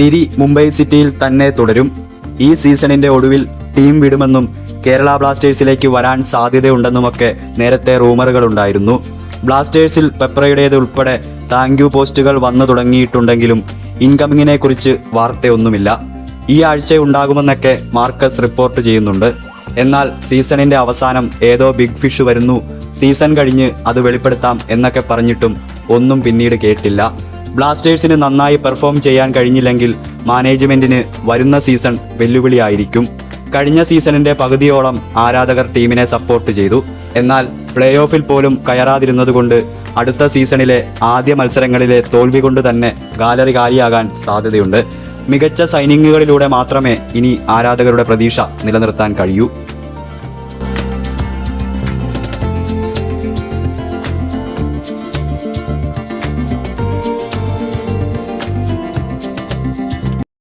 തിരി മുംബൈ സിറ്റിയിൽ തന്നെ തുടരും. ഈ സീസണിന്റെ ഒടുവിൽ ടീം വിടുമെന്നും കേരള ബ്ലാസ്റ്റേഴ്സിലേക്ക് വരാൻ സാധ്യതയുണ്ടെന്നുമൊക്കെ നേരത്തെ റൂമറുകൾ റൂമറുകളുണ്ടായിരുന്നു ബ്ലാസ്റ്റേഴ്സിൽ പെപ്രയുടേത് ഉൾപ്പെടെ താങ്ക് യു പോസ്റ്റുകൾ വന്നു തുടങ്ങിയിട്ടുണ്ടെങ്കിലും ഇൻകമിങ്ങിനെ കുറിച്ച് വാർത്തയൊന്നുമില്ല. ഈ ആഴ്ച ഉണ്ടാകുമെന്നൊക്കെ മാർക്കസ് റിപ്പോർട്ട് ചെയ്യുന്നുണ്ട്. എന്നാൽ സീസണിന്റെ അവസാനം ഏതോ ബിഗ് ഫിഷ് വരുന്നു. സീസൺ കഴിഞ്ഞ് അത് വെളിപ്പെടുത്താം എന്നൊക്കെ പറഞ്ഞിട്ടും ഒന്നും പിന്നീട് കേട്ടില്ല. ബ്ലാസ്റ്റേഴ്സിന് നന്നായി പെർഫോം ചെയ്യാൻ കഴിഞ്ഞില്ലെങ്കിൽ മാനേജ്മെന്റിന് വരുന്ന സീസൺ വെല്ലുവിളിയായിരിക്കും. കഴിഞ്ഞ സീസണിന്റെ പകുതിയോളം ആരാധകർ ടീമിനെ സപ്പോർട്ട് ചെയ്തു. എന്നാൽ പ്ലേ ഓഫിൽ പോലും കയറാതിരുന്നതുകൊണ്ട് അടുത്ത സീസണിലെ ആദ്യ മത്സരങ്ങളിലെ തോൽവി കൊണ്ട് തന്നെ ഗാലറി കാലിയാകാൻ സാധ്യതയുണ്ട്. മികച്ച സൈനിങ്ങുകളിലൂടെ മാത്രമേ ഇനി ആരാധകരുടെ പ്രതീക്ഷ നിലനിർത്താൻ കഴിയൂ.